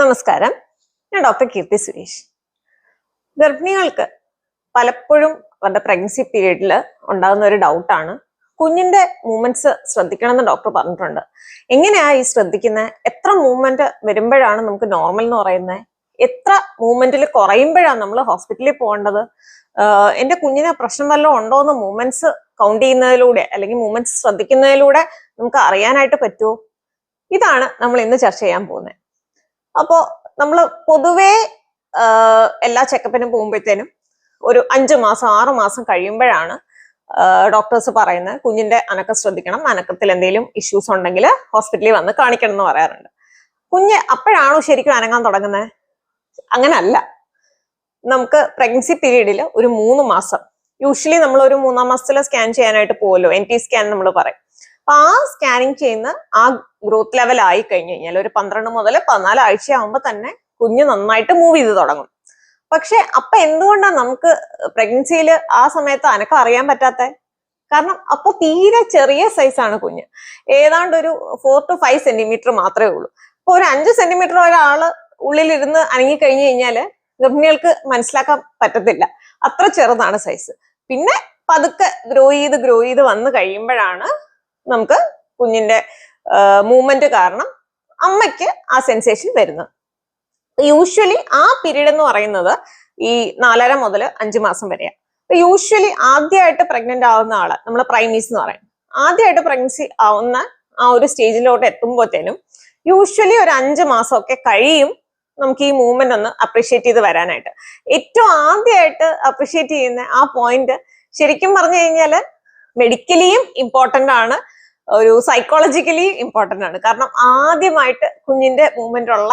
നമസ്കാരം. ഞാൻ ഡോക്ടർ കീർത്തി സുരേഷ്. ഗർഭിണികൾക്ക് പലപ്പോഴും അവരുടെ പ്രഗ്നൻസി പീരീഡിൽ ഉണ്ടാകുന്ന ഒരു ഡൗട്ടാണ് കുഞ്ഞിന്റെ മൂവ്മെന്റ്സ് ശ്രദ്ധിക്കണം എന്ന് ഡോക്ടർ പറഞ്ഞിട്ടുണ്ട്. എങ്ങനെയാ ഈ ശ്രദ്ധിക്കുന്നത് എത്ര മൂവ്മെന്റ് വരുമ്പോഴാണ് നമുക്ക് നോർമൽ എന്ന് പറയുന്നത് എത്ര മൂവ്മെന്റിൽ കുറയുമ്പോഴാണ് നമ്മൾ ഹോസ്പിറ്റലിൽ പോകേണ്ടത്? എന്റെ കുഞ്ഞിന് പ്രശ്നം വല്ലതും ഉണ്ടോ എന്ന് മൂവ്മെന്റ്സ് കൗണ്ട് ചെയ്യുന്നതിലൂടെ അല്ലെങ്കിൽ മൂവ്മെന്റ്സ് ശ്രദ്ധിക്കുന്നതിലൂടെ നമുക്ക് അറിയാനായിട്ട് പറ്റുമോ ഇതാണ് നമ്മൾ ഇന്ന് ചർച്ച ചെയ്യാൻ പോകുന്നത് അപ്പോ നമ്മൾ പൊതുവേ എല്ലാ ചെക്കപ്പിനും പോകുമ്പോഴത്തേനും ഒരു അഞ്ച് മാസം ആറ് മാസം കഴിയുമ്പോഴാണ് ഡോക്ടേഴ്സ് പറയുന്നത് കുഞ്ഞിന്റെ അനക്കം ശ്രദ്ധിക്കണം അനക്കത്തിൽ എന്തെങ്കിലും ഇഷ്യൂസ് ഉണ്ടെങ്കിൽ ഹോസ്പിറ്റലിൽ വന്ന് കാണിക്കണം എന്ന് പറയാറുണ്ട്. കുഞ്ഞ് അപ്പോഴാണോ ശരിക്കും അനങ്ങാൻ തുടങ്ങുന്നത് അങ്ങനല്ല. നമുക്ക് പ്രഗ്നൻസി പീരീഡിൽ ഒരു മൂന്ന് മാസം. യൂഷ്വലി നമ്മൾ ഒരു മൂന്നാം മാസത്തിൽ സ്കാൻ ചെയ്യാനായിട്ട് പോകുമല്ലോ എൻ ടി സ്കാൻ നമ്മൾ പറയും. അപ്പൊ ആ സ്കാനിങ് ചെയ്യുന്ന ആ ഗ്രോത്ത് ലെവൽ ആയി കഴിഞ്ഞു കഴിഞ്ഞാൽ ഒരു പന്ത്രണ്ട് മുതൽ പതിനാല് ആഴ്ച ആകുമ്പോൾ തന്നെ കുഞ്ഞ് നന്നായിട്ട് മൂവ് ചെയ്ത് തുടങ്ങും. പക്ഷെ അപ്പൊ എന്തുകൊണ്ടാണ് നമുക്ക് പ്രഗ്നൻസിയിൽ ആ സമയത്ത് അനക്കം അറിയാൻ പറ്റാത്ത? കാരണം അപ്പൊ തീരെ ചെറിയ സൈസാണ് കുഞ്ഞ്. ഏതാണ്ട് ഒരു ഫോർ ടു ഫൈവ് സെന്റിമീറ്റർ മാത്രമേ ഉള്ളൂ. അപ്പൊ ഒരു അഞ്ച് സെന്റിമീറ്റർ ഒരാൾ ഉള്ളിലിരുന്ന് അനങ്ങി കഴിഞ്ഞു കഴിഞ്ഞാൽ ഗർഭിണികൾക്ക് മനസ്സിലാക്കാൻ പറ്റത്തില്ല. അത്ര ചെറുതാണ് സൈസ് പിന്നെ പതുക്കെ ഗ്രോ ചെയ്ത് ഗ്രോ ചെയ്ത് വന്നു കഴിയുമ്പോഴാണ് നമുക്ക് കുഞ്ഞിന്റെ മൂവ്മെന്റ് കാരണം അമ്മയ്ക്ക് ആ സെൻസേഷൻ വരുന്നു. യൂഷ്വലി ആ പീരീഡ് എന്ന് പറയുന്നത് ഈ നാലര മുതൽ അഞ്ചു മാസം വരെയാണ് യൂഷ്വലി ആദ്യമായിട്ട് പ്രഗ്നന്റ് ആവുന്ന ആൾ നമ്മൾ പ്രൈമീസ് എന്ന് പറയും. ആദ്യമായിട്ട് പ്രഗ്നൻസി ആവുന്ന ആ ഒരു സ്റ്റേജിലോട്ട് എത്തുമ്പോഴത്തേനും യൂഷ്വലി ഒരു അഞ്ച് മാസമൊക്കെ കഴിയും നമുക്ക് ഈ മൂവ്മെന്റ് ഒന്ന് അപ്രീഷിയേറ്റ് ചെയ്ത് വരാനായിട്ട്. ഏറ്റവും ആദ്യമായിട്ട് അപ്രീഷിയേറ്റ് ചെയ്യുന്ന ആ പോയിന്റ് ശരിക്കും പറഞ്ഞു കഴിഞ്ഞാൽ മെഡിക്കലിയും ഇമ്പോർട്ടന്റ് ആണ്. ഒരു സൈക്കോളജിക്കലി ഇമ്പോർട്ടന്റ് ആണ്. കാരണം ആദ്യമായിട്ട് കുഞ്ഞിന്റെ മൂവ്മെന്റ് ഉള്ള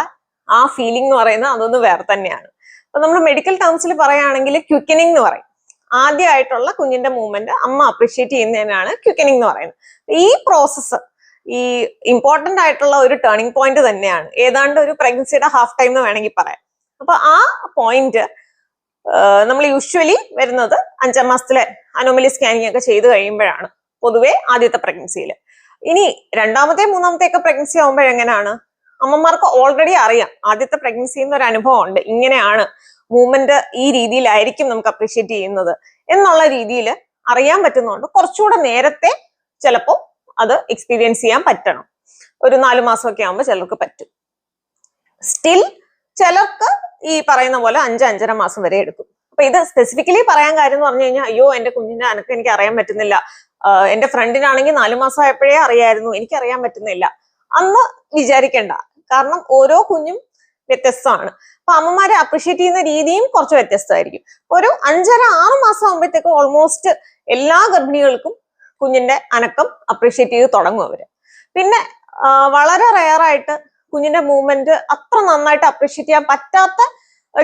ആ ഫീലിംഗ് എന്ന് പറയുന്നത് അതൊന്ന് വേറെ തന്നെയാണ്. അപ്പൊ നമ്മൾ മെഡിക്കൽ ടേംസിൽ പറയുകയാണെങ്കിൽ ക്യുക്കനിങ് എന്ന് പറയും. ആദ്യമായിട്ടുള്ള കുഞ്ഞിന്റെ മൂവ്മെന്റ് അമ്മ അപ്രീഷിയേറ്റ് ചെയ്യുന്നതിനാണ് ക്യുക്കനിങ് എന്ന് പറയുന്നത്. ഈ പ്രോസസ്സ് ഈ ഇമ്പോർട്ടന്റ് ആയിട്ടുള്ള ഒരു ടേണിംഗ് പോയിന്റ് തന്നെയാണ്. ഏതാണ്ട് ഒരു പ്രഗ്നൻസിയുടെ ഹാഫ് ടൈം എന്ന് വേണമെങ്കിൽ പറയാം. അപ്പൊ ആ പോയിന്റ് നമ്മൾ യൂഷ്വലി വരുന്നത് അഞ്ചാം മാസത്തിലെ അനോമലി സ്കാനിങ് ഒക്കെ ചെയ്ത് കഴിയുമ്പോഴാണ്. പൊതുവെ ആദ്യത്തെ പ്രഗ്നൻസിയിൽ ഇനി രണ്ടാമത്തെ മൂന്നാമത്തെ ഒക്കെ പ്രഗ്നൻസി ആകുമ്പോഴെങ്ങനെയാണ് അമ്മമാർക്ക് ഓൾറെഡി അറിയാം. ആദ്യത്തെ പ്രഗ്നൻസി എന്നൊരു അനുഭവം ഉണ്ട്. ഇങ്ങനെയാണ് മൂവ്മെന്റ് ഈ രീതിയിലായിരിക്കും നമുക്ക് അപ്രീഷിയേറ്റ് ചെയ്യുന്നത്. എന്നുള്ള രീതിയിൽ അറിയാൻ പറ്റുന്നതുകൊണ്ട് കുറച്ചുകൂടെ നേരത്തെ ചിലപ്പോൾ അത് എക്സ്പീരിയൻസ് ചെയ്യാൻ പറ്റണം. ഒരു നാല് മാസമൊക്കെ ആകുമ്പോൾ ചിലർക്ക് പറ്റും. സ്റ്റിൽ ചിലർക്ക് ഈ പറയുന്ന പോലെ അഞ്ച് അഞ്ചര മാസം വരെ എടുക്കും. അപ്പൊ ഇത് സ്പെസിഫിക്കലി പറയാൻ കാര്യം എന്ന് പറഞ്ഞു കഴിഞ്ഞാൽ അയ്യോ എന്റെ കുഞ്ഞിന്റെ അനക്ക് എനിക്ക് അറിയാൻ പറ്റുന്നില്ല. എന്റെ ഫ്രണ്ടിനാണെങ്കിൽ നാലു മാസം ആയപ്പോഴേ അറിയായിരുന്നു. എനിക്ക് അറിയാൻ പറ്റുന്നില്ല. അന്ന് വിചാരിക്കേണ്ട. കാരണം ഓരോ കുഞ്ഞും വ്യത്യസ്തമാണ്. അപ്പൊ അമ്മമാരെ അപ്രീഷിയേറ്റ് ചെയ്യുന്ന രീതിയും കുറച്ച് വ്യത്യസ്തമായിരിക്കും. ഒരു അഞ്ചര ആറ് മാസം ആകുമ്പോഴത്തേക്ക് ഓൾമോസ്റ്റ് എല്ലാ ഗർഭിണികൾക്കും കുഞ്ഞിന്റെ അനക്കം അപ്രീഷിയേറ്റ് ചെയ്ത് തുടങ്ങും അവർ. പിന്നെ വളരെ റയറായിട്ട് കുഞ്ഞിന്റെ മൂവ്മെന്റ് അത്ര നന്നായിട്ട് അപ്രീഷിയേറ്റ് ചെയ്യാൻ പറ്റാത്ത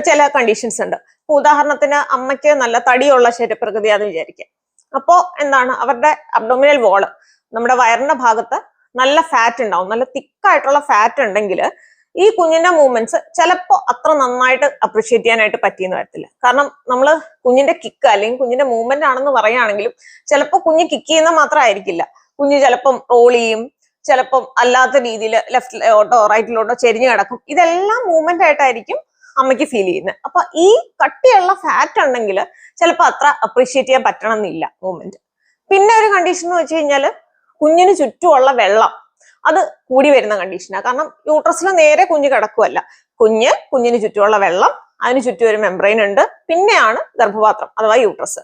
ചില കണ്ടീഷൻസ് ഉണ്ട്. ഉദാഹരണത്തിന് അമ്മയ്ക്ക് നല്ല തടിയുള്ള ശരീരപ്രകൃതിയാണെന്ന് വിചാരിക്കാം. അപ്പോ എന്താണ്? അവരുടെ അബ്ഡോമിനൽ വോൾ നമ്മുടെ വയറിന്റെ ഭാഗത്ത് നല്ല ഫാറ്റ് ഉണ്ടാവും. നല്ല തിക്കായിട്ടുള്ള ഫാറ്റ് ഉണ്ടെങ്കിൽ ഈ കുഞ്ഞിന്റെ മൂവ്മെന്റ്സ് ചിലപ്പോൾ അത്ര നന്നായിട്ട് അപ്രീഷിയേറ്റ് ചെയ്യാനായിട്ട് പറ്റിയെന്ന് വരത്തില്ല. കാരണം നമ്മൾ കുഞ്ഞിന്റെ കിക്ക് അല്ലെങ്കിൽ കുഞ്ഞിന്റെ മൂവ്മെന്റ് ആണെന്ന് പറയുകയാണെങ്കിലും ചിലപ്പോൾ കുഞ്ഞ് കിക്ക് ചെയ്യുന്ന മാത്രമായിരിക്കില്ല. കുഞ്ഞ് ചിലപ്പം റോൾ ചെയ്യും ചിലപ്പം അല്ലാത്ത രീതിയിൽ ലെഫ്റ്റിലോട്ടോ റൈറ്റിലോട്ടോ ചെരിഞ്ഞു കിടക്കും. ഇതെല്ലാം മൂവ്മെന്റ് ആയിട്ടായിരിക്കും അമ്മയ്ക്ക് ഫീൽ ചെയ്യുന്നത് അപ്പൊ ഈ കട്ടിയുള്ള ഫാറ്റ് ഉണ്ടെങ്കിൽ ചിലപ്പോൾ അത്ര അപ്രീഷിയേറ്റ് ചെയ്യാൻ പറ്റണം എന്നില്ല മൂവ്മെന്റ് പിന്നെ ഒരു കണ്ടീഷൻ എന്ന് വെച്ച് കഴിഞ്ഞാൽ കുഞ്ഞിന് ചുറ്റുമുള്ള വെള്ളം. അത് കൂടി വരുന്ന കണ്ടീഷനാണ് കാരണം യൂട്രസിൽ നേരെ കുഞ്ഞ് കിടക്കുമല്ല കുഞ്ഞ് കുഞ്ഞിന് ചുറ്റുമുള്ള വെള്ളം അതിന് ചുറ്റും ഒരു മെംബ്രെയിൻ ഉണ്ട്. പിന്നെയാണ് ഗർഭപാത്രം അഥവാ യൂട്രസ്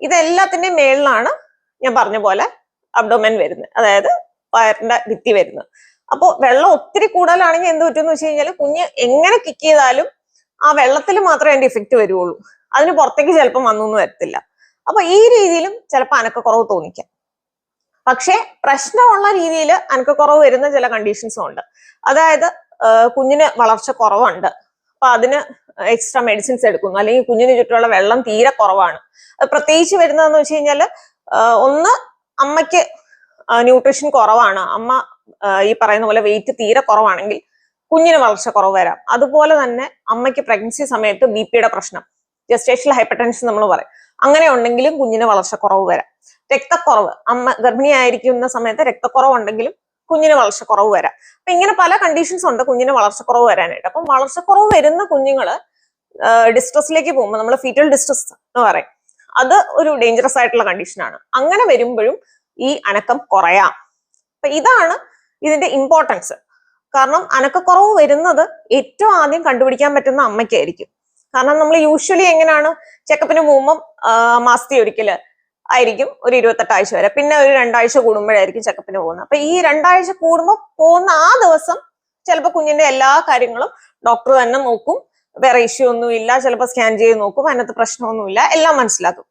ഇതെല്ലാത്തിന്റെയും മേളിലാണ് ഞാൻ പറഞ്ഞ പോലെ അബ്ഡോമൻ വരുന്നത് അതായത് വയറിന്റെ ഭിത്തി വരുന്നത് അപ്പോൾ വെള്ളം ഒത്തിരി കൂടുതലാണെങ്കിൽ എന്ത് പറ്റുമെന്ന് വെച്ച് കഴിഞ്ഞാൽ കുഞ്ഞ് എങ്ങനെ കിക്ക് ചെയ്താലും ആ വെള്ളത്തിൽ മാത്രമേ അതിന്റെ ഇഫക്റ്റ് വരുള്ളൂ അതിന് പുറത്തേക്ക് ചിലപ്പം വന്നൊന്നും വരത്തില്ല. അപ്പൊ ഈ രീതിയിലും ചിലപ്പോൾ അനക്കക്കുറവ് തോന്നിക്കാം. പക്ഷേ പ്രശ്നമുള്ള രീതിയിൽ അനക്കക്കുറവ് വരുന്ന ചില കണ്ടീഷൻസും ഉണ്ട്. അതായത് കുഞ്ഞിന് വളർച്ച കുറവുണ്ട്. അപ്പൊ അതിന് എക്സ്ട്രാ മെഡിസിൻസ് എടുക്കുന്നു. അല്ലെങ്കിൽ കുഞ്ഞിന് ചുറ്റുമുള്ള വെള്ളം തീരെ കുറവാണ്. അത് പ്രത്യേകിച്ച് വരുന്നതെന്ന് വെച്ച് കഴിഞ്ഞാൽ ഒന്ന് അമ്മയ്ക്ക് ന്യൂട്രീഷൻ കുറവാണ്. അമ്മ ഈ പറയുന്ന പോലെ വെയിറ്റ് തീരെ കുറവാണെങ്കിൽ കുഞ്ഞിന് വളർച്ച കുറവ് വരാം. അതുപോലെ തന്നെ അമ്മയ്ക്ക് പ്രഗ്നൻസി സമയത്ത് ബി പിയുടെ പ്രശ്നം. ജസ്റ്റേഷണൽ ഹൈപ്പർ ടെൻഷൻ നമ്മൾ പറയും. അങ്ങനെ ഉണ്ടെങ്കിലും കുഞ്ഞിന് വളർച്ച കുറവ് വരാം. രക്തക്കുറവ്. അമ്മ ഗർഭിണിയായിരിക്കുന്ന സമയത്ത് രക്തക്കുറവ് ഉണ്ടെങ്കിലും കുഞ്ഞിന് വളർച്ചക്കുറവ് വരാം. അപ്പൊ ഇങ്ങനെ പല കണ്ടീഷൻസ് ഉണ്ട് കുഞ്ഞിന് വളർച്ച കുറവ് വരാനായിട്ട്. അപ്പം വളർച്ചക്കുറവ് വരുന്ന കുഞ്ഞുങ്ങൾ ഡിസ്ട്രസ്സിലേക്ക് പോകുമ്പോൾ നമ്മൾ ഫീറ്റൽ ഡിസ്ട്രസ് എന്ന് പറയും. അത് ഒരു ഡേഞ്ചറസ് ആയിട്ടുള്ള കണ്ടീഷനാണ് അങ്ങനെ വരുമ്പോഴും ഈ അനക്കം കുറയാം. അപ്പൊ ഇതാണ് ഇതിന്റെ ഇമ്പോർട്ടൻസ് കാരണം അനക്കക്കുറവ് വരുന്നത് ഏറ്റവും ആദ്യം കണ്ടുപിടിക്കാൻ പറ്റുന്ന അമ്മയ്ക്കായിരിക്കും. കാരണം നമ്മൾ യൂഷ്വലി എങ്ങനെയാണ് ചെക്കപ്പിന് പോകുമ്പം മാസത്തി ഒരിക്കൽ ആയിരിക്കും ഒരു ഇരുപത്തെട്ടാഴ്ച വരെ. പിന്നെ ഒരു രണ്ടാഴ്ച കൂടുമ്പോഴായിരിക്കും ചെക്കപ്പിന് പോകുന്നത്. അപ്പൊ ഈ രണ്ടാഴ്ച കൂടുമ്പോൾ പോകുന്ന ആ ദിവസം ചിലപ്പോൾ കുഞ്ഞിന്റെ എല്ലാ കാര്യങ്ങളും ഡോക്ടർ തന്നെ നോക്കും. വേറെ ഇഷ്യൂ ഒന്നുമില്ല ചിലപ്പോൾ സ്കാൻ ചെയ്ത് നോക്കും. അതിനകത്ത് പ്രശ്നമൊന്നുമില്ല. എല്ലാം മനസ്സിലാക്കും.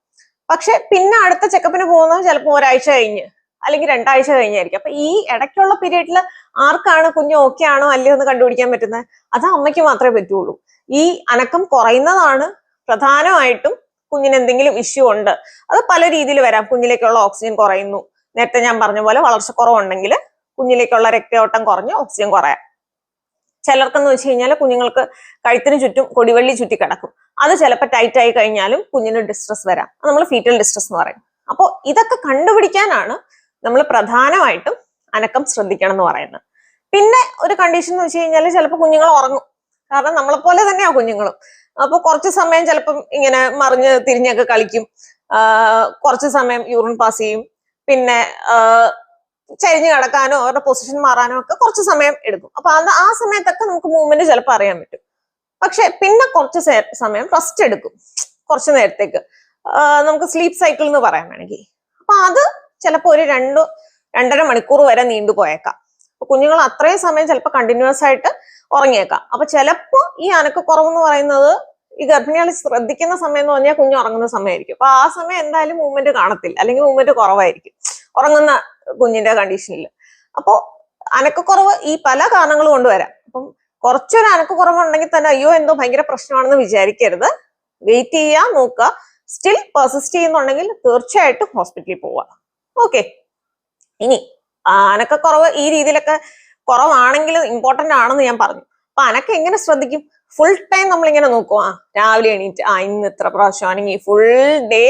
പക്ഷെ പിന്നെ അടുത്ത ചെക്കപ്പിന് പോകുന്നത് ചിലപ്പോൾ ഒരാഴ്ച കഴിഞ്ഞ് അല്ലെങ്കിൽ രണ്ടാഴ്ച കഴിഞ്ഞായിരിക്കും. അപ്പൊ ഈ ഇടയ്ക്കുള്ള പീരീഡിൽ ആർക്കാണ് കുഞ്ഞ് ഓക്കെ ആണോ അല്ലയോ എന്ന് കണ്ടുപിടിക്കാൻ പറ്റുന്നത്? അത് അമ്മയ്ക്ക് മാത്രമേ പറ്റുള്ളൂ. ഈ അനക്കം കുറയുന്നതാണ് പ്രധാനമായിട്ടും കുഞ്ഞിന് എന്തെങ്കിലും ഇഷ്യൂ ഉണ്ട്. അത് പല രീതിയിൽ വരാം. കുഞ്ഞിലേക്കുള്ള ഓക്സിജൻ കുറയുന്നു. നേരത്തെ ഞാൻ പറഞ്ഞ പോലെ വളർച്ച കുറവുണ്ടെങ്കിൽ കുഞ്ഞിലേക്കുള്ള രക്തയോട്ടം കുറഞ്ഞ് ഓക്സിജൻ കുറയാം. ചിലർക്കെന്ന് വെച്ച് കഴിഞ്ഞാൽ കുഞ്ഞുങ്ങൾക്ക് കഴുത്തിന് ചുറ്റും കൊടിവള്ളി ചുറ്റി കിടക്കും. അത് ചിലപ്പോൾ ടൈറ്റ് ആയി കഴിഞ്ഞാലും കുഞ്ഞിന് ഡിസ്ട്രസ് വരാം. നമ്മൾ ഫീറ്റൽ ഡിസ്ട്രസ് എന്ന് പറയും. അപ്പോൾ ഇതൊക്കെ കണ്ടുപിടിക്കാനാണ് നമ്മൾ പ്രധാനമായിട്ടും അനക്കം ശ്രദ്ധിക്കണം എന്ന് പറയുന്നത്. പിന്നെ ഒരു കണ്ടീഷൻ എന്ന് വെച്ച് കഴിഞ്ഞാൽ ചിലപ്പോൾ കുഞ്ഞുങ്ങൾ ഉറങ്ങും. കാരണം നമ്മളെ പോലെ തന്നെയാ കുഞ്ഞുങ്ങളും. അപ്പൊ കുറച്ച് സമയം ചിലപ്പം ഇങ്ങനെ മറിഞ്ഞ് തിരിഞ്ഞൊക്കെ കളിക്കും. കുറച്ച് സമയം യൂറിൻ പാസ് ചെയ്യും. പിന്നെ ചരിഞ്ഞ് കിടക്കാനോ അവരുടെ പൊസിഷൻ മാറാനോ ഒക്കെ കുറച്ച് സമയം എടുക്കും. അപ്പൊ അത് ആ സമയത്തൊക്കെ നമുക്ക് മൂവ്മെന്റ് ചിലപ്പോൾ അറിയാൻ പറ്റും. പക്ഷെ പിന്നെ കുറച്ച് സമയം റെസ്റ്റ് എടുക്കും. കുറച്ച് നേരത്തേക്ക്. നമുക്ക് സ്ലീപ്പ് സൈക്കിൾ എന്ന് പറയാൻ വേണമെങ്കിൽ. അപ്പൊ അത് ചിലപ്പോൾ ഒരു രണ്ടു രണ്ടര മണിക്കൂർ വരെ നീണ്ടു പോയേക്കാം. അപ്പൊ കുഞ്ഞുങ്ങൾ അത്രയും സമയം ചിലപ്പോൾ കണ്ടിന്യൂസ് ആയിട്ട് ഉറങ്ങിയേക്കാം. അപ്പൊ ചിലപ്പോൾ ഈ അനക്കക്കുറവ് എന്ന് പറയുന്നത് ഈ ഗർഭിണികൾ ശ്രദ്ധിക്കുന്ന സമയം എന്ന് പറഞ്ഞാൽ കുഞ്ഞ് ഉറങ്ങുന്ന സമയമായിരിക്കും. അപ്പൊ ആ സമയം എന്തായാലും മൂവ്മെന്റ് കാണത്തില്ല. അല്ലെങ്കിൽ മൂവ്മെന്റ് കുറവായിരിക്കും. ഉറങ്ങുന്ന കുഞ്ഞിന്റെ കണ്ടീഷനിൽ അപ്പോ അനക്കക്കുറവ് ഈ പല കാരണങ്ങൾ കൊണ്ടുവരാം. അപ്പം കുറച്ചൊരു അനക്കക്കുറവ് ഉണ്ടെങ്കിൽ തന്നെ അയ്യോ എന്തോ ഭയങ്കര പ്രശ്നമാണെന്ന് വിചാരിക്കരുത്. വെയിറ്റ് ചെയ്യാൻ നോക്കുക. സ്റ്റിൽ പെർസിസ്റ്റ് ചെയ്യുന്നുണ്ടെങ്കിൽ തീർച്ചയായിട്ടും ഹോസ്പിറ്റലിൽ പോവുക. ഓക്കെ ഇനി അനക്ക അനക്കക്കുറവ് ഈ രീതിയിലൊക്കെ കുറവാണെങ്കിലും ഇമ്പോർട്ടന്റ് ആണെന്ന് ഞാൻ പറഞ്ഞു. അപ്പൊ അനക്ക എങ്ങനെ ശ്രദ്ധിക്കും? ഫുൾ ടൈം നമ്മൾ ഇങ്ങനെ നോക്കും. ആ രാവിലെ എണീറ്റ് ആ ഇന്ന് ഇത്ര പ്രാവശ്യമാണെങ്കിൽ ഫുൾ ഡേ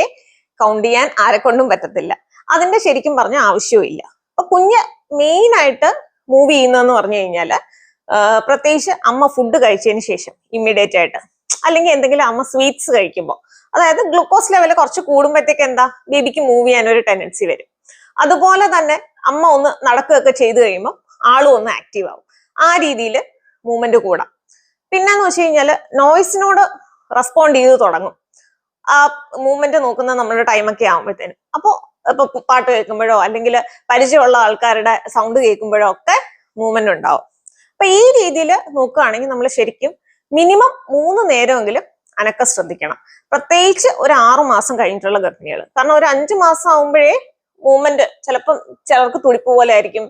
കൗണ്ട് ചെയ്യാൻ ആരെക്കൊണ്ടും പറ്റത്തില്ല. അതിന്റെ ശരിക്കും പറഞ്ഞ ആവശ്യവും അപ്പൊ കുഞ്ഞ് മെയിൻ ആയിട്ട് മൂവ് ചെയ്യുന്നതെന്ന് പറഞ്ഞു കഴിഞ്ഞാൽ പ്രത്യേകിച്ച് അമ്മ ഫുഡ് കഴിച്ചതിന് ശേഷം ഇമ്മീഡിയറ്റ് ആയിട്ട്. അല്ലെങ്കിൽ എന്തെങ്കിലും അമ്മ സ്വീറ്റ്സ് കഴിക്കുമ്പോൾ അതായത് ഗ്ലൂക്കോസ് ലെവൽ കുറച്ച് കൂടുമ്പോഴത്തേക്ക് എന്താ? ബേബിക്ക് മൂവ് ചെയ്യാൻ ഒരു ടെൻഡൻസി വരും. അതുപോലെ തന്നെ അമ്മ ഒന്ന് നടക്കുകയൊക്കെ ചെയ്തു കഴിയുമ്പോൾ ആളും ഒന്ന് ആക്റ്റീവ് ആവും. ആ രീതിയിൽ മൂവ്മെന്റ് കൂടാം. പിന്നെന്ന് വെച്ച് കഴിഞ്ഞാൽ നോയ്സിനോട് റെസ്പോണ്ട് ചെയ്ത് തുടങ്ങും. ആ മൂവ്മെന്റ് നോക്കുന്ന നമ്മുടെ ടൈമൊക്കെ ആകുമ്പോഴത്തേനും അപ്പോൾ ഇപ്പൊ പാട്ട് കേൾക്കുമ്പോഴോ അല്ലെങ്കിൽ പരിചയമുള്ള ആൾക്കാരുടെ സൗണ്ട് കേൾക്കുമ്പോഴോ ഒക്കെ മൂവ്മെന്റ് ഉണ്ടാവും. അപ്പൊ ഈ രീതിയിൽ നോക്കുകയാണെങ്കിൽ നമ്മൾ ശരിക്കും മിനിമം മൂന്ന് നേരമെങ്കിലും അനക്കം ശ്രദ്ധിക്കണം. പ്രത്യേകിച്ച് ഒരു ആറു മാസം കഴിഞ്ഞിട്ടുള്ള ഗർഭിണികൾ കാരണം ഒരു അഞ്ചു മാസം ആകുമ്പോഴേ മൂവ്മെന്റ് ചിലപ്പം ചിലർക്ക് തുടിപ്പ് പോലെ ആയിരിക്കും.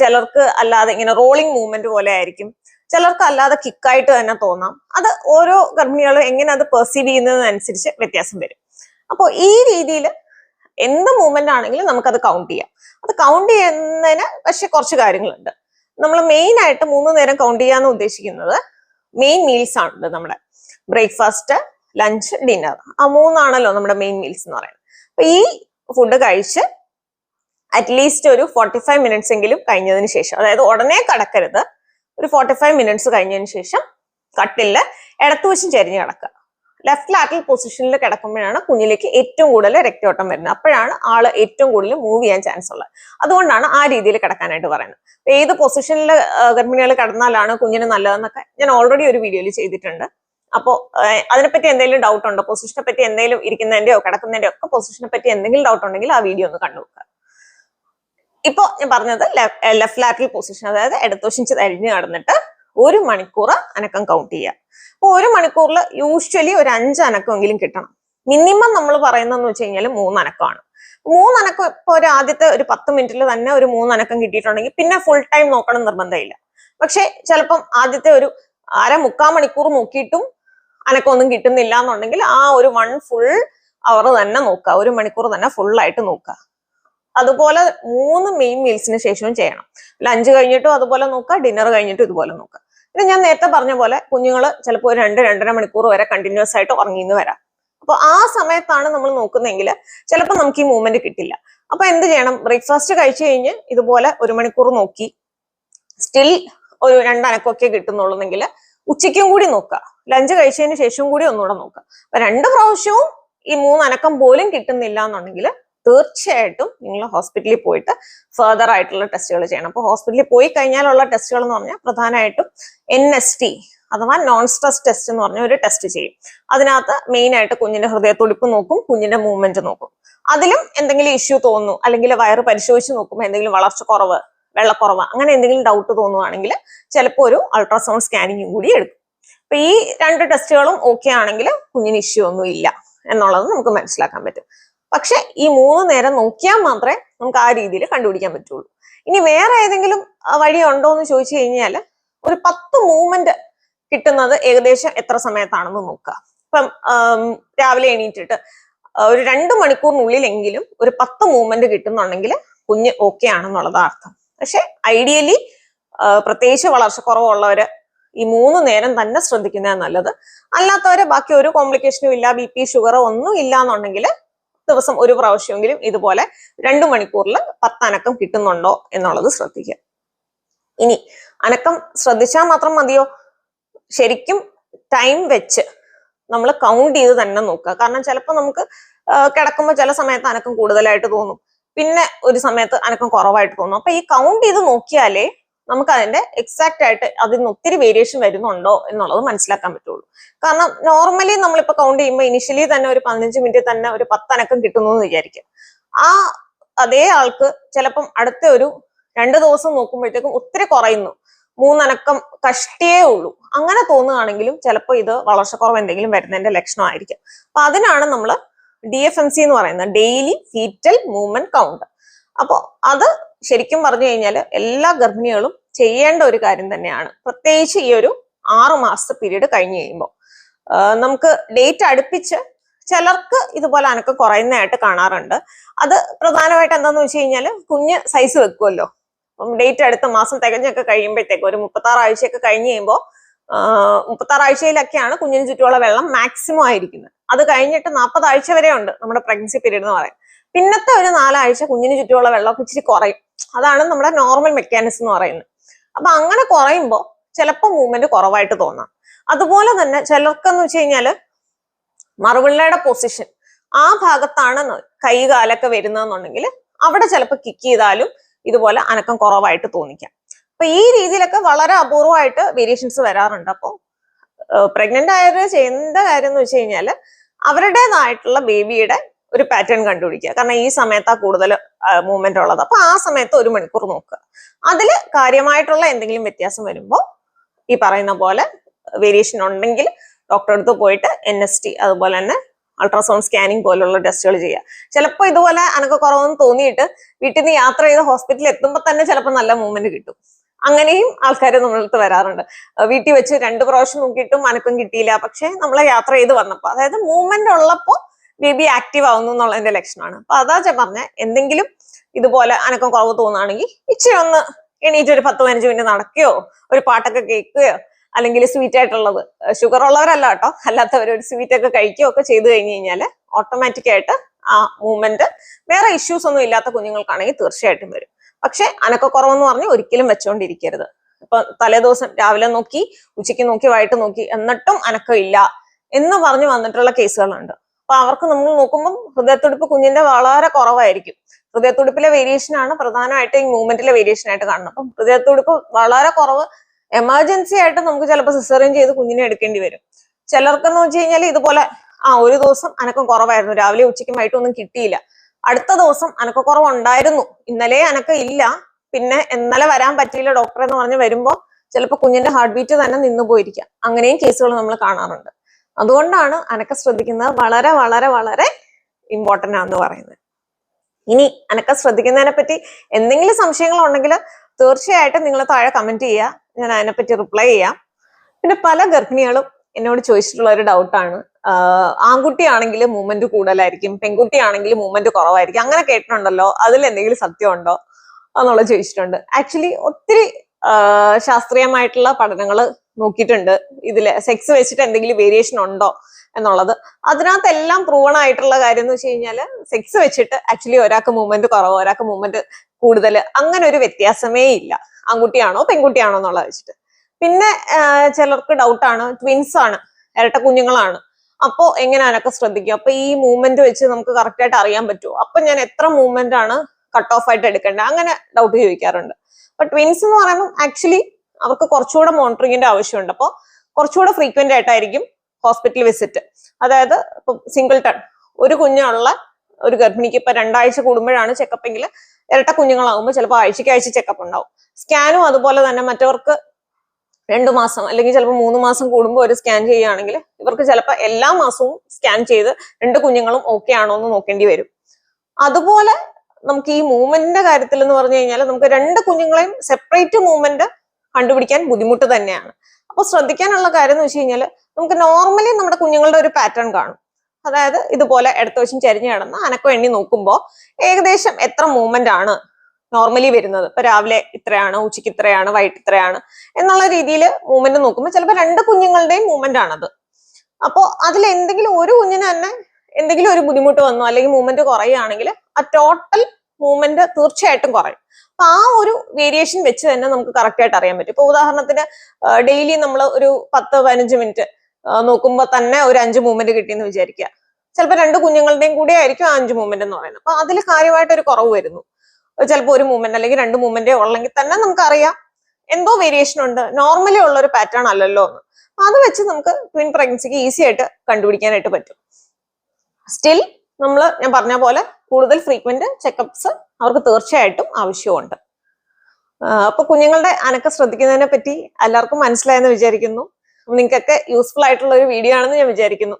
ചിലർക്ക് അല്ലാതെ ഇങ്ങനെ റോളിംഗ് മൂവ്മെന്റ് പോലെ ആയിരിക്കും. ചിലർക്ക് അല്ലാതെ കിക്കായിട്ട് തന്നെ തോന്നാം. അത് ഓരോ ഗർഭിണികളും എങ്ങനെ അത് പെർസീവ് ചെയ്യുന്നതിനനുസരിച്ച് വ്യത്യാസം വരും. അപ്പോൾ ഈ രീതിയിൽ എന്ത് മൂവ്മെന്റ് ആണെങ്കിലും നമുക്കത് കൗണ്ട് ചെയ്യാം. അത് കൗണ്ട് ചെയ്യുന്നതിന് പക്ഷെ കുറച്ച് കാര്യങ്ങളുണ്ട്. നമ്മൾ മെയിൻ ആയിട്ട് മൂന്ന് നേരം കൗണ്ട് ചെയ്യാന്ന് ഉദ്ദേശിക്കുന്നത് മെയിൻ മീൽസ് ആണ് നമ്മുടെ ബ്രേക്ക്ഫാസ്റ്റ് ലഞ്ച് ഡിന്നർ ആ മൂന്നാണല്ലോ നമ്മുടെ മെയിൻ മീൽസ് എന്ന് പറയുന്നത്. അപ്പൊ ഈ ഫുഡ് കഴിച്ച് അറ്റ്ലീസ്റ്റ് ഒരു ഫോർട്ടി ഫൈവ് മിനിറ്റ്സ് എങ്കിലും കഴിഞ്ഞതിന് ശേഷം അതായത് ഉടനെ കടക്കരുത്. ഒരു ഫോർട്ടി ഫൈവ് മിനിറ്റ്സ് കഴിഞ്ഞതിന് ശേഷം കട്ടിൽ ഇടത്തുവശം ചെരിഞ്ഞ് കിടക്കുക. ലെഫ്റ്റ് ലാറ്ററൽ പൊസിഷനിൽ കിടക്കുമ്പോഴാണ് കുഞ്ഞിലേക്ക് ഏറ്റവും കൂടുതൽ രക്തയോട്ടം വരുന്നത്. അപ്പോഴാണ് ആൾ ഏറ്റവും കൂടുതൽ മൂവ് ചെയ്യാൻ ചാൻസ് ഉള്ളത്. അതുകൊണ്ടാണ് ആ രീതിയിൽ കിടക്കാനായിട്ട് പറയുന്നത്. ഏത് പൊസിഷനിൽ ഗർഭിണികൾ കിടന്നാലാണ് കുഞ്ഞിന് നല്ലതെന്നൊക്കെ ഞാൻ ഓൾറെഡി ഒരു വീഡിയോയിൽ ചെയ്തിട്ടുണ്ട്. അപ്പോൾ അതിനെപ്പറ്റി എന്തെങ്കിലും ഡൗട്ട് ഉണ്ടോ? പൊസിഷനെ പറ്റി എന്തെങ്കിലും ഇരിക്കുന്നതിന്റെയോ കിടക്കുന്നതിന്റെയോ ഒക്കെ പൊസിഷനെ പറ്റി എന്തെങ്കിലും ഡൗട്ട് ഉണ്ടെങ്കിൽ ആ വീഡിയോ ഒന്ന് കണ്ടു നോക്കുക ഇപ്പൊ ഞാൻ പറഞ്ഞത് ലെഫ്റ്റ് ലാറ്ററൽ പൊസിഷൻ അതായത് ഇടത്തോഷിച്ച് അരിഞ്ഞു കടന്നിട്ട് ഒരു മണിക്കൂർ അനക്കം കൗണ്ട് ചെയ്യുക. അപ്പൊ ഒരു മണിക്കൂറിൽ യൂഷ്വലി ഒരു അഞ്ച് അനക്കമെങ്കിലും കിട്ടണം. മിനിമം നമ്മൾ പറയുന്നതെന്ന് വെച്ച് കഴിഞ്ഞാൽ മൂന്നനക്കമാണ് മൂന്നനക്കം ഇപ്പൊ ഒരു ആദ്യത്തെ ഒരു പത്ത് മിനിറ്റിൽ തന്നെ ഒരു മൂന്നനക്കം കിട്ടിയിട്ടുണ്ടെങ്കിൽ പിന്നെ ഫുൾ ടൈം നോക്കണം നിർബന്ധമില്ല. പക്ഷെ ചിലപ്പം ആദ്യത്തെ ഒരു അര മുക്കാൽ മണിക്കൂർ നോക്കിയിട്ടും അനക്കമൊന്നും കിട്ടുന്നില്ല എന്നുണ്ടെങ്കിൽ ആ ഒരു വൺ ഫുൾ അവർ തന്നെ നോക്കുക. ഒരു മണിക്കൂർ തന്നെ full ആയിട്ട് നോക്കുക. അതുപോലെ മൂന്ന് മെയിൻ മീൽസിന് ശേഷവും ചെയ്യണം. ലഞ്ച് കഴിഞ്ഞിട്ടും അതുപോലെ നോക്കുക ഡിന്നർ കഴിഞ്ഞിട്ടും ഇതുപോലെ നോക്കുക. പിന്നെ ഞാൻ നേരത്തെ പറഞ്ഞ പോലെ കുഞ്ഞുങ്ങൾ ചിലപ്പോൾ ഒരു രണ്ട് രണ്ടര മണിക്കൂർ വരെ കണ്ടിന്യൂസ് ആയിട്ട് ഉറങ്ങിന്ന് വരാം. അപ്പോൾ ആ സമയത്താണ് നമ്മൾ നോക്കുന്നതെങ്കിൽ ചിലപ്പോൾ നമുക്ക് ഈ മൂവ്മെന്റ് കിട്ടില്ല. അപ്പൊ എന്ത് ചെയ്യണം? ബ്രേക്ക്ഫാസ്റ്റ് കഴിച്ചു കഴിഞ്ഞ് ഇതുപോലെ ഒരു മണിക്കൂർ നോക്കി. സ്റ്റിൽ ഒരു രണ്ടനക്കൊക്കെ കിട്ടുന്നുള്ളൂന്നെങ്കിൽ ഉച്ചയ്ക്കും കൂടി നോക്കുക. ലഞ്ച് കഴിച്ചതിന് ശേഷവും കൂടി ഒന്നുകൂടെ നോക്കുക. അപ്പൊ രണ്ട് പ്രാവശ്യവും ഈ മൂന്ന് അനക്കം പോലും കിട്ടുന്നില്ല എന്നുണ്ടെങ്കിൽ തീർച്ചയായിട്ടും നിങ്ങൾ ഹോസ്പിറ്റലിൽ പോയിട്ട് ഫെർദർ ആയിട്ടുള്ള ടെസ്റ്റുകൾ ചെയ്യണം. അപ്പോൾ ഹോസ്പിറ്റലിൽ പോയി കഴിഞ്ഞാലുള്ള ടെസ്റ്റുകൾ എന്ന് പറഞ്ഞാൽ പ്രധാനമായിട്ടും എൻ എസ് ടി അഥവാ നോൺ സ്ട്രെസ് ടെസ്റ്റ് എന്ന് പറഞ്ഞ ഒരു ടെസ്റ്റ് ചെയ്യും. അതിനകത്ത് മെയിൻ ആയിട്ട് കുഞ്ഞിന്റെ ഹൃദയത്തുടിപ്പ് നോക്കും കുഞ്ഞിന്റെ മൂവ്മെന്റ് നോക്കും. അതിലും എന്തെങ്കിലും ഇഷ്യൂ തോന്നുന്നു അല്ലെങ്കിൽ വയറ് പരിശോധിച്ച് നോക്കുമ്പോൾ എന്തെങ്കിലും വളർച്ച കുറവ് വെള്ളക്കുറവ് അങ്ങനെ എന്തെങ്കിലും ഡൗട്ട് തോന്നുവാണെങ്കിൽ ചിലപ്പോൾ ഒരു അൾട്രാസൗണ്ട് സ്കാനിങ്ങും കൂടി എടുക്കും. അപ്പൊ ഈ രണ്ട് ടെസ്റ്റുകളും ഓക്കെ ആണെങ്കിൽ കുഞ്ഞിന് ഇഷ്യൂ ഒന്നും ഇല്ല എന്നുള്ളത് നമുക്ക് മനസ്സിലാക്കാൻ പറ്റും. പക്ഷെ ഈ മൂന്ന് നേരം നോക്കിയാൽ മാത്രമേ നമുക്ക് ആ രീതിയിൽ കണ്ടുപിടിക്കാൻ പറ്റുള്ളൂ. ഇനി വേറെ ഏതെങ്കിലും വഴി ഉണ്ടോ എന്ന് ചോദിച്ചു കഴിഞ്ഞാൽ ഒരു പത്ത് മൂവ്മെന്റ് കിട്ടുന്നത് ഏകദേശം എത്ര സമയത്താണെന്ന് നോക്കുക. ഇപ്പം രാവിലെ എണീറ്റിട്ട് ഒരു രണ്ട് മണിക്കൂറിനുള്ളിലെങ്കിലും ഒരു പത്ത് മൂവ്മെന്റ് കിട്ടുന്നുണ്ടെങ്കിൽ കുഞ്ഞ് ഓക്കെ ആണെന്നുള്ളതാണ് അർത്ഥം. പക്ഷെ ഐഡിയലി പ്രത്യേകിച്ച് വളർച്ചക്കുറവുള്ളവര് ഈ മൂന്ന് നേരം തന്നെ ശ്രദ്ധിക്കുന്നതാണ് നല്ലത്. അല്ലാത്തവരെ ബാക്കി ഒരു കോംപ്ലിക്കേഷനും ഇല്ല ബി പി ഷുഗർ ഒന്നും ഇല്ല എന്നുണ്ടെങ്കിൽ ദിവസം ഒരു പ്രാവശ്യമെങ്കിലും ഇതുപോലെ രണ്ടു മണിക്കൂറിൽ പത്ത് അനക്കം കിട്ടുന്നുണ്ടോ എന്നുള്ളത് ശ്രദ്ധിക്കുക. ഇനി അനക്കം ശ്രദ്ധിച്ചാൽ മാത്രം മതിയോ? ശരിക്കും ടൈം വെച്ച് നമ്മൾ കൗണ്ട് ചെയ്ത് തന്നെ നോക്കുക. കാരണം ചിലപ്പോൾ നമുക്ക് കിടക്കുമ്പോൾ ചില സമയത്ത് അനക്കം കൂടുതലായിട്ട് തോന്നും. പിന്നെ ഒരു സമയത്ത് അനക്കം കുറവായിട്ട് തോന്നും. അപ്പൊ ഈ കൗണ്ട് ചെയ്ത് നോക്കിയാലേ നമുക്ക് അതിന്റെ എക്സാക്ട് ആയിട്ട് അതിന് ഒത്തിരി വേരിയേഷൻ വരുന്നുണ്ടോ എന്നുള്ളത് മനസ്സിലാക്കാൻ പറ്റുള്ളൂ. കാരണം നോർമലി നമ്മളിപ്പോ കൗണ്ട് ചെയ്യുമ്പോൾ ഇനിഷ്യലി തന്നെ ഒരു പതിനഞ്ച് മിനിറ്റ് തന്നെ ഒരു പത്തനക്കം കിട്ടുന്നു എന്ന് വിചാരിക്കുക ആ അതേ ആൾക്ക് ചിലപ്പം അടുത്ത ഒരു രണ്ട് ദിവസം നോക്കുമ്പോഴത്തേക്കും ഒത്തിരി കുറയുന്നു. മൂന്നനക്കം കഷ്ടിയേ ഉള്ളൂ. അങ്ങനെ തോന്നുകയാണെങ്കിലും ചിലപ്പോൾ ഇത് വളർച്ചക്കുറവ് എന്തെങ്കിലും വരുന്നതിന്റെ ലക്ഷണമായിരിക്കും. അപ്പൊ അതിനാണ് നമ്മൾ ഡി എഫ് എം സി എന്ന് പറയുന്നത് ഡെയിലി ഫീറ്റൽ മൂവ്മെന്റ് കൗണ്ട് അപ്പോൾ അത് ശരിക്കും പറഞ്ഞു കഴിഞ്ഞാൽ എല്ലാ ഗർഭിണികളും ചെയ്യേണ്ട ഒരു കാര്യം തന്നെയാണ്. പ്രത്യേകിച്ച് ഈ ഒരു ആറു മാസത്തെ പീരീഡ് കഴിഞ്ഞു കഴിയുമ്പോൾ നമുക്ക് ഡേറ്റ് അടുപ്പിച്ച് ചിലർക്ക് ഇതുപോലെ അനക്കം കുറയുന്നതായിട്ട് കാണാറുണ്ട്. അത് പ്രധാനമായിട്ട് എന്താന്ന് വെച്ച് കഴിഞ്ഞാൽ കുഞ്ഞ് സൈസ് വെക്കുമല്ലോ അപ്പം ഡേറ്റ് അടുത്ത മാസം തികഞ്ഞൊക്കെ കഴിയുമ്പോഴത്തേക്ക് ഒരു മുപ്പത്താറ് ആഴ്ചയൊക്കെ കഴിഞ്ഞ് കഴിയുമ്പോൾ മുപ്പത്താറ് ആഴ്ചയിലൊക്കെയാണ് കുഞ്ഞിന് ചുറ്റുമുള്ള വെള്ളം മാക്സിമം ആയിരിക്കുന്നത്. അത് കഴിഞ്ഞിട്ട് നാൽപ്പത് ആഴ്ച വരെ ഉണ്ട് നമ്മുടെ പ്രഗ്നൻസി പീരീഡ് എന്ന് പറയാം പിന്നത്തെ ഒരു നാലാഴ്ച കുഞ്ഞിന് ചുറ്റുമുള്ള വെള്ളമൊക്കെ ഇച്ചിരി കുറയും. അതാണ് നമ്മുടെ നോർമൽ മെക്കാനിസം എന്ന് പറയുന്നത്. അപ്പൊ അങ്ങനെ കുറയുമ്പോൾ ചിലപ്പോൾ മൂവ്മെന്റ് കുറവായിട്ട് തോന്നാം. അതുപോലെ തന്നെ ചിലർക്കെന്ന് വെച്ച് കഴിഞ്ഞാൽ മറുപിള്ളയുടെ പൊസിഷൻ ആ ഭാഗത്താണ് കൈകാലൊക്കെ വരുന്നതെന്നുണ്ടെങ്കിൽ അവിടെ ചിലപ്പോൾ കിക്ക് ചെയ്താലും ഇതുപോലെ അനക്കം കുറവായിട്ട് തോന്നിക്കാം. അപ്പൊ ഈ രീതിയിലൊക്കെ വളരെ അപൂർവമായിട്ട് വേരിയേഷൻസ് വരാറുണ്ട്. അപ്പോൾ പ്രഗ്നന്റ് ആയവര് ചെയ്യേണ്ട കാര്യം എന്ന് വെച്ച് കഴിഞ്ഞാൽ അവരുടേതായിട്ടുള്ള ബേബിയുടെ ഒരു പാറ്റേൺ കണ്ടുപിടിക്കുക. കാരണം ഈ സമയത്താ കൂടുതൽ മൂവ്മെന്റ് ഉള്ളത്. അപ്പൊ ആ സമയത്ത് ഒരു മണിക്കൂർ നോക്കുക. അതിൽ കാര്യമായിട്ടുള്ള എന്തെങ്കിലും വ്യത്യാസം വരുമ്പോൾ ഈ പറയുന്ന പോലെ വേരിയേഷൻ ഉണ്ടെങ്കിൽ ഡോക്ടറെ അടുത്ത് പോയിട്ട് എൻ എസ് ടി അതുപോലെ തന്നെ അൾട്രാസൗണ്ട് സ്കാനിങ് പോലുള്ള ടെസ്റ്റുകൾ ചെയ്യുക. ചിലപ്പോൾ ഇതുപോലെ അനക്ക് കുറവെന്ന് തോന്നിയിട്ട് വീട്ടിൽ നിന്ന് യാത്ര ചെയ്ത് ഹോസ്പിറ്റലിൽ എത്തുമ്പോൾ തന്നെ ചിലപ്പോൾ നല്ല മൂവ്മെന്റ് കിട്ടും. അങ്ങനെയും ആൾക്കാർ നമ്മളടുത്ത് വരാറുണ്ട്. വീട്ടിൽ വെച്ച് രണ്ട് പ്രാവശ്യം നോക്കിയിട്ടും അനക്കം കിട്ടിയില്ല. പക്ഷെ നമ്മളെ യാത്ര ചെയ്ത് വന്നപ്പോൾ അതായത് മൂവ്മെന്റ് ഉള്ളപ്പോൾ ബേബി ആക്റ്റീവ് ആവുന്നു എന്നുള്ളതിന്റെ ലക്ഷണമാണ്. അപ്പൊ അതാ ഞാൻ പറഞ്ഞ എന്തെങ്കിലും ഇതുപോലെ അനക്കം കുറവ് തോന്നുകയാണെങ്കിൽ ഇച്ചിരി ഒന്ന് എണീറ്റ് ഒരു പത്ത് പതിനഞ്ച് മിനിറ്റ് നടക്കുകയോ ഒരു പാട്ടൊക്കെ കേൾക്കുകയോ അല്ലെങ്കിൽ സ്വീറ്റ് ആയിട്ടുള്ളത് ഷുഗർ ഉള്ളവരല്ല കേട്ടോ അല്ലാത്തവർ ഒരു സ്വീറ്റ് ഒക്കെ കഴിക്കുകയോ ഒക്കെ ചെയ്തു കഴിഞ്ഞു കഴിഞ്ഞാൽ ഓട്ടോമാറ്റിക് ആയിട്ട് ആ മൂവ്മെന്റ് വേറെ ഇഷ്യൂസ് ഒന്നും ഇല്ലാത്ത കുഞ്ഞുങ്ങൾക്കാണെങ്കിൽ തീർച്ചയായിട്ടും വരും. പക്ഷെ അനക്കക്കുറവെന്ന് പറഞ്ഞ് ഒരിക്കലും വെച്ചോണ്ടിരിക്കരുത്. ഇപ്പൊ തലേദിവസം രാവിലെ നോക്കി ഉച്ചയ്ക്ക് നോക്കി വൈകിട്ട് നോക്കി എന്നിട്ടും അനക്കമില്ല എന്ന് പറഞ്ഞു വന്നിട്ടുള്ള കേസുകളുണ്ട്. അപ്പൊ അവർക്ക് നമ്മൾ നോക്കുമ്പോൾ ഹൃദയത്തുടിപ്പ് കുഞ്ഞിന്റെ വളരെ കുറവായിരിക്കും. ഹൃദയത്തുടിപ്പിലെ വേരിയേഷൻ ആണ് പ്രധാനമായിട്ട് ഈ മൂവ്മെന്റിലെ വേരിയേഷൻ ആയിട്ട് കാണുന്നത്. അപ്പം ഹൃദയത്തുടിപ്പ് വളരെ കുറവ് എമർജൻസി ആയിട്ട് നമുക്ക് ചിലപ്പോൾ സിസറിൻ ചെയ്ത് കുഞ്ഞിനെ എടുക്കേണ്ടി വരും. ചിലർക്കെന്ന് വെച്ച് കഴിഞ്ഞാൽ ഇതുപോലെ ആ ഒരു ദിവസം അനക്കം കുറവായിരുന്നു. രാവിലെ ഉച്ചയ്ക്കും വൈകിട്ടും ഒന്നും കിട്ടിയില്ല. അടുത്ത ദിവസം അനക്കക്കുറവ് ഉണ്ടായിരുന്നു ഇന്നലെ അനക്കം ഇല്ല. പിന്നെ ഇന്നലെ വരാൻ പറ്റിയില്ല ഡോക്ടർ എന്ന് പറഞ്ഞ് വരുമ്പോൾ ചിലപ്പോൾ കുഞ്ഞിന്റെ ഹാർട്ട് ബീറ്റ് തന്നെ നിന്നു പോയിരിക്കാം. അങ്ങനെയും കേസുകൾ നമ്മൾ കാണാറുണ്ട്. അതുകൊണ്ടാണ് അനക്ക ശ്രദ്ധിക്കുന്നത് വളരെ വളരെ വളരെ ഇമ്പോർട്ടന്റ് ആണെന്ന് പറയുന്നത്. ഇനി അനക്ക ശ്രദ്ധിക്കുന്നതിനെ പറ്റി എന്തെങ്കിലും സംശയങ്ങൾ ഉണ്ടെങ്കിൽ തീർച്ചയായിട്ടും നിങ്ങൾ താഴെ കമന്റ് ചെയ്യുക. ഞാൻ അതിനെപ്പറ്റി റിപ്ലൈ ചെയ്യാം. പിന്നെ പല ഗർഭിണികളും എന്നോട് ചോദിച്ചിട്ടുള്ള ഒരു ഡൗട്ടാണ് ആൺകുട്ടിയാണെങ്കിൽ മൂവ്മെന്റ് കൂടുതലായിരിക്കും പെൺകുട്ടിയാണെങ്കിൽ മൂവ്മെന്റ് കുറവായിരിക്കും. അങ്ങനെ കേട്ടിട്ടുണ്ടല്ലോ. അതിൽ എന്തെങ്കിലും സത്യമുണ്ടോ എന്നുള്ളത് ചോദിച്ചിട്ടുണ്ട്. ആക്ച്വലി ഒത്തിരി ശാസ്ത്രീയമായിട്ടുള്ള പഠനങ്ങൾ നോക്കിയിട്ടുണ്ട്. ഇതിൽ സെക്സ് വെച്ചിട്ട് എന്തെങ്കിലും വേരിയേഷൻ ഉണ്ടോ എന്നുള്ളത്. അതിനകത്തെല്ലാം പ്രൂവൺ ആയിട്ടുള്ള കാര്യം എന്ന് വെച്ച് കഴിഞ്ഞാൽ സെക്സ് വെച്ചിട്ട് ആക്ച്വലി ഒരാൾക്ക് മൂവ്മെന്റ് കുറവ് ഒരാൾക്ക് മൂവ്മെന്റ് കൂടുതൽ അങ്ങനെ ഒരു വ്യത്യാസമേ ഇല്ല. ആൺകുട്ടിയാണോ പെൺകുട്ടിയാണോ എന്നുള്ളത് വെച്ചിട്ട്. പിന്നെ ചിലർക്ക് ഡൗട്ടാണ് ട്വിൻസ് ആണ്. ഇരട്ട കുഞ്ഞുങ്ങളാണ്. അപ്പോ എങ്ങനെ അനക്കം ശ്രദ്ധിക്കും? അപ്പൊ ഈ മൂവ്മെന്റ് വെച്ച് നമുക്ക് കറക്റ്റ് ആയിട്ട് അറിയാൻ പറ്റുമോ അപ്പൊ ഞാൻ എത്ര മൂവ്മെന്റ് ആണ് കട്ട് ഓഫ് ആയിട്ട് എടുക്കേണ്ടത്? അങ്ങനെ ഡൗട്ട് ചോദിക്കാറുണ്ട്. അപ്പൊ ട്വിൻസ് എന്ന് പറയുമ്പോൾ ആക്ച്വലി അവർക്ക് കുറച്ചുകൂടെ മോണിറ്ററിങ്ങിന്റെ ആവശ്യമുണ്ട്. അപ്പോൾ കുറച്ചുകൂടെ ഫ്രീക്വന്റ് ആയിട്ടായിരിക്കും ഹോസ്പിറ്റൽ വിസിറ്റ് അതായത് ഇപ്പം സിംഗിൾ ടൺ ഒരു കുഞ്ഞുള്ള ഒരു ഗർഭിണിക്ക് ഇപ്പൊ രണ്ടാഴ്ച കൂടുമ്പോഴാണ് ചെക്കപ്പ് എങ്കിൽ ഇരട്ട കുഞ്ഞുങ്ങളാകുമ്പോൾ ചിലപ്പോൾ ആഴ്ചയ്ക്ക് ആഴ്ച ചെക്കപ്പ് ഉണ്ടാവും സ്കാനും അതുപോലെ തന്നെ മറ്റവർക്ക് രണ്ടു മാസം അല്ലെങ്കിൽ ചിലപ്പോൾ മൂന്ന് മാസം കൂടുമ്പോൾ ഒരു സ്കാൻ ചെയ്യുകയാണെങ്കിൽ ഇവർക്ക് ചിലപ്പോൾ എല്ലാ മാസവും സ്കാൻ ചെയ്ത് രണ്ട് കുഞ്ഞുങ്ങളും ഓക്കെ ആണോ എന്ന് നോക്കേണ്ടി വരും. അതുപോലെ നമുക്ക് ഈ മൂവ്മെന്റിന്റെ കാര്യത്തിൽ എന്ന് പറഞ്ഞു കഴിഞ്ഞാൽ നമുക്ക് രണ്ട് കുഞ്ഞുങ്ങളെയും സെപ്പറേറ്റ് മൂവ്മെന്റ് കണ്ടുപിടിക്കാൻ ബുദ്ധിമുട്ട് തന്നെയാണ്. അപ്പോൾ ശ്രദ്ധിക്കാനുള്ള കാര്യം എന്ന് വെച്ച് കഴിഞ്ഞാൽ നമുക്ക് നോർമലി നമ്മുടെ കുഞ്ഞുങ്ങളുടെ ഒരു പാറ്റേൺ കാണും. അതായത് ഇതുപോലെ ഇടത്ത് വശം ചരിഞ്ഞു കിടന്ന് അനക്കം എണ്ണി നോക്കുമ്പോൾ ഏകദേശം എത്ര മൂവ്മെന്റ് ആണ് നോർമലി വരുന്നത്. ഇപ്പൊ രാവിലെ ഇത്രയാണ് ഉച്ചയ്ക്ക് ഇത്രയാണ് വൈകിട്ട് ഇത്രയാണ് എന്നുള്ള രീതിയിൽ മൂവ്മെന്റ് നോക്കുമ്പോൾ ചിലപ്പോൾ രണ്ട് കുഞ്ഞുങ്ങളുടെയും മൂവ്മെന്റ് ആണത്. അപ്പോൾ അതിൽ എന്തെങ്കിലും ഒരു കുഞ്ഞിന് തന്നെ എന്തെങ്കിലും ഒരു ബുദ്ധിമുട്ട് വന്നു അല്ലെങ്കിൽ മൂവ്മെന്റ് കുറയുകയാണെങ്കിൽ ആ ടോട്ടൽ മൂവ്മെന്റ് തീർച്ചയായിട്ടും കുറയും. അപ്പൊ ആ ഒരു വേരിയേഷൻ വെച്ച് തന്നെ നമുക്ക് കറക്റ്റ് ആയിട്ട് അറിയാൻ പറ്റും. ഇപ്പൊ ഉദാഹരണത്തിന് ഡെയിലി നമ്മൾ ഒരു പത്ത് പതിനഞ്ച് മിനിറ്റ് നോക്കുമ്പോൾ തന്നെ ഒരു അഞ്ച് മൂവ്മെന്റ് കിട്ടിയെന്ന് വിചാരിക്കുക. ചിലപ്പോൾ രണ്ട് കുഞ്ഞുങ്ങളുടെയും കൂടെ ആയിരിക്കും ആ അഞ്ച് മൂവ്മെന്റ് എന്ന് പറയുന്നത്. അപ്പൊ അതിൽ കാര്യമായിട്ട് ഒരു കുറവ് വരുന്നു. ചിലപ്പോൾ ഒരു മൂവ്മെന്റ് അല്ലെങ്കിൽ രണ്ട് മൂവ്മെന്റേ ഉള്ളെങ്കിൽ തന്നെ നമുക്കറിയാം. എന്തോ വേരിയേഷൻ ഉണ്ട്. നോർമലി ഉള്ള ഒരു പാറ്റേൺ അല്ലല്ലോ എന്ന്. അത് വെച്ച് നമുക്ക് ട്വിൻ പ്രഗ്നൻസിക്ക് ഈസി ആയിട്ട് കണ്ടുപിടിക്കാനായിട്ട് പറ്റും. സ്റ്റിൽ നമ്മൾ ഞാൻ പറഞ്ഞ പോലെ കൂടുതൽ ഫ്രീക്വന്റ് ചെക്കപ്സ് അവർക്ക് തീർച്ചയായിട്ടും ആവശ്യമുണ്ട്. അപ്പൊ കുഞ്ഞുങ്ങളുടെ അനക്ക ശ്രദ്ധിക്കുന്നതിനെ പറ്റി എല്ലാവർക്കും മനസ്സിലായെന്ന് വിചാരിക്കുന്നു. നിങ്ങൾക്കൊക്കെ യൂസ്ഫുൾ ആയിട്ടുള്ള ഒരു വീഡിയോ ആണെന്ന് ഞാൻ വിചാരിക്കുന്നു.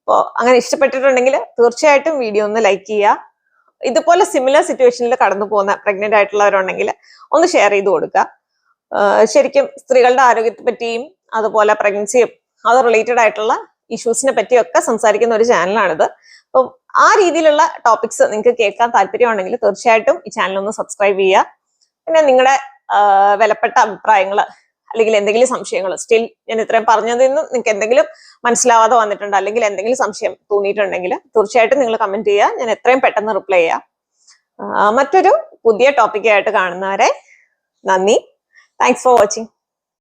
അപ്പോൾ അങ്ങനെ ഇഷ്ടപ്പെട്ടിട്ടുണ്ടെങ്കിൽ തീർച്ചയായിട്ടും വീഡിയോ ഒന്ന് ലൈക്ക് ചെയ്യുക. ഇതുപോലെ സിമിലർ സിറ്റുവേഷനിൽ കടന്നു പോകുന്ന പ്രഗ്നന്റ് ആയിട്ടുള്ളവരുണ്ടെങ്കിൽ ഒന്ന് ഷെയർ ചെയ്ത് കൊടുക്കുക. ശരിക്കും സ്ത്രീകളുടെ ആരോഗ്യത്തെ പറ്റിയും അതുപോലെ പ്രഗ്നൻസിയും അത് റിലേറ്റഡ് ആയിട്ടുള്ള ഇഷ്യൂസിനെ പറ്റിയൊക്കെ സംസാരിക്കുന്ന ഒരു ചാനലാണിത് അപ്പം ആ രീതിയിലുള്ള ടോപ്പിക്സ് നിങ്ങൾക്ക് കേൾക്കാൻ താല്പര്യമുണ്ടെങ്കിൽ തീർച്ചയായിട്ടും ഈ ചാനൽ ഒന്ന് സബ്സ്ക്രൈബ് ചെയ്യുക. പിന്നെ നിങ്ങളുടെ വിലപ്പെട്ട അഭിപ്രായങ്ങൾ അല്ലെങ്കിൽ എന്തെങ്കിലും സംശയങ്ങൾ. സ്റ്റിൽ ഞാൻ ഇത്രയും പറഞ്ഞതിൽ നിന്നും നിങ്ങൾക്ക് എന്തെങ്കിലും മനസ്സിലാവാതെ വന്നിട്ടുണ്ട്? അല്ലെങ്കിൽ എന്തെങ്കിലും സംശയം തോന്നിയിട്ടുണ്ടെങ്കിൽ തീർച്ചയായിട്ടും നിങ്ങൾ കമന്റ് ചെയ്യുക. ഞാൻ എത്രയും പെട്ടെന്ന് റിപ്ലൈ ചെയ്യാം. മറ്റൊരു പുതിയ ടോപ്പിക്കായിട്ട് കാണുന്നവരെ നന്ദി. Thanks for watching